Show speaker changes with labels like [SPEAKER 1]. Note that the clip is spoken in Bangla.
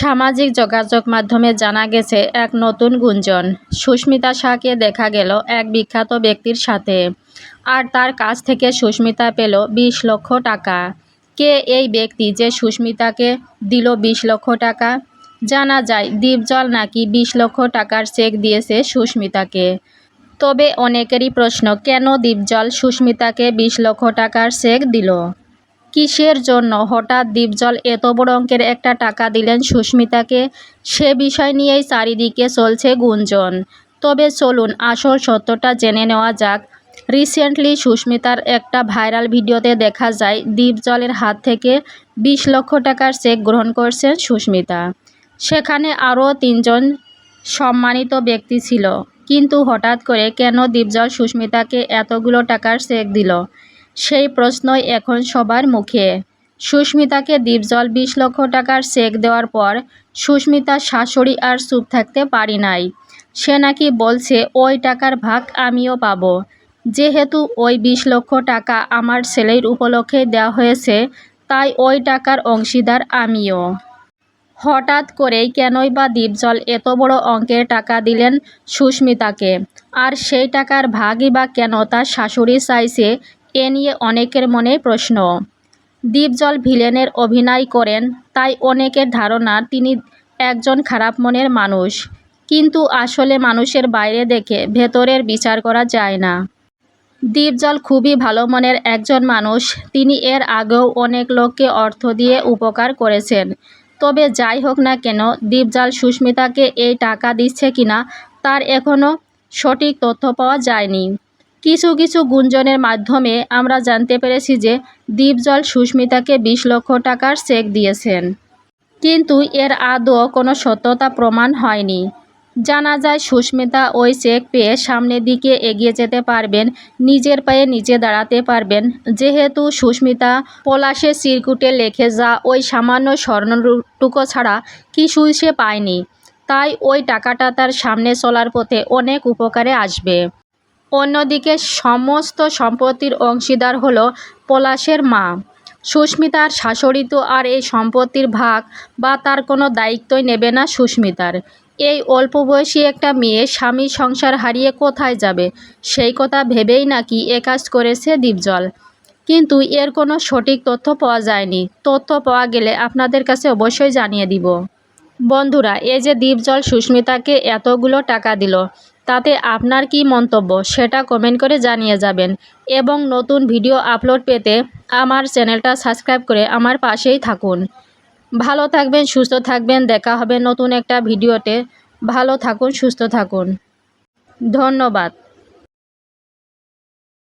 [SPEAKER 1] সামাজিক যোগাযোগ মাধ্যমে জানা গেছে, এক নতুন গুঞ্জন। সুস্মিতা শাহকে দেখা গেল এক বিখ্যাত ব্যক্তির সাথে। আর তার কাছ থেকে সুস্মিতা পেল বিশ লক্ষ টাকা। কে এই ব্যক্তি যে সুস্মিতাকে দিল বিশ লক্ষ টাকা? জানা যায়, দীপজল নাকি বিশ লক্ষ টাকার চেক দিয়েছে সুস্মিতাকে। তবে অনেকেরই প্রশ্ন, কেন দীপজল সুস্মিতাকে বিশ লক্ষ টাকার চেক দিল? কিসের জন্য? হঠাৎ দীপজল এত বড় অঙ্কের একটা টাকা দিলেন সুস্মিতাকে। সে বিষয় নিয়েই চারিদিকে চলছে গুঞ্জন। তবে চলুন, আসল সত্যটা জেনে নেওয়া যাক। রিসেন্টলি সুস্মিতার একটা ভাইরাল ভিডিওতে দেখা যায়, দীপজলের হাত থেকে বিশ লক্ষ টাকার চেক গ্রহণ করছেন সুস্মিতা। সেখানে আরও তিনজন সম্মানিত ব্যক্তি ছিল। কিন্তু হঠাৎ করে কেন দীপজল সুস্মিতাকে এতগুলো টাকার চেক দিল? সেই প্রশ্নই এখন সবার মুখে। সুস্মিতাকে দীপজল বিশ লক্ষ টাকার চেক দেওয়ার পর সুস্মিতার শাশুড়ি আর চুপ থাকতে পারি নাই। সে নাকি বলছে, ওই টাকার ভাগ আমিও পাবো। যেহেতু ওই বিশ লক্ষ টাকা আমার ছেলের উপলক্ষে দেওয়া হয়েছে, তাই ওই টাকার অংশীদার আমিও। হঠাৎ করেই কেনই বা দীপজল এত বড় অঙ্কের টাকা দিলেন সুস্মিতাকে? আর সেই টাকার ভাগই বা কেন তার শাশুড়ি চাইছে এ নিয়ে অনেকের মনে প্রশ্ন। দীপজল ভিলেনের অভিনয় করেন, তাই অনেকের ধারণা তিনি একজন খারাপ মনের মানুষ। কিন্তু আসলে মানুষের বাইরে দেখে ভেতরের বিচার করা যায় না। দীপজল খুবই ভালো মনের একজন মানুষ। তিনি এর আগেও অনেক লোককে অর্থ দিয়ে উপকার করেছেন। তবে যাই হোক না কেন, দীপজল সুস্মিতাকে এই টাকা দিচ্ছে কিনা, তার এখনও সঠিক তথ্য পাওয়া যায়নি। কিছু কিছু গুঞ্জনের মাধ্যমে আমরা জানতে পেরেছি যে দীপজল সুস্মিতাকে বিশ লক্ষ টাকার চেক দিয়েছেন। কিন্তু এর আদৌ কোনো সত্যতা প্রমাণ হয়নি। জানা যায়, সুস্মিতা ওই চেক পেয়ে সামনের দিকে এগিয়ে যেতে পারবেন, নিজের পায়ে নিজে দাঁড়াতে পারবেন। যেহেতু সুস্মিতা পলাশের চিরকুটে লেখে যা ওই সামান্য স্বর্ণটুকো ছাড়া কিছুই সে পায়নি, তাই ওই টাকাটা তার সামনে চলার পথে অনেক উপকারে আসবে। অন্যদিকে সমস্ত সম্পত্তির অংশীদার হল পলাশের মা। সুস্মিতার শাশুড়ি তো আর এই সম্পত্তির ভাগ বা তার কোনো দায়িত্বই নেবে না সুস্মিতার। এই অল্প বয়সী একটা মেয়ে স্বামী সংসার হারিয়ে কোথায় যাবে? সেই কথা ভেবেই নাকি এ কাজ করেছে দীপজল। কিন্তু এর কোনো সঠিক তথ্য পাওয়া যায়নি। তথ্য পাওয়া গেলে আপনাদের কাছে অবশ্যই জানিয়ে দিব। বন্ধুরা, এই যে দীপজল সুস্মিতাকে এতগুলো টাকা দিল তাতে আপনার কি মন্তব্য সেটা কমেন্ট করে জানিয়ে যাবেন। এবং নতুন ভিডিও আপলোড পেতে আমার চ্যানেলটা সাবস্ক্রাইব করে আমার পাশেই থাকুন। ভালো থাকবেন, সুস্থ থাকবেন, দেখা হবে নতুন একটা ভিডিওতে ভালো থাকুন, সুস্থ থাকুন। ধন্যবাদ।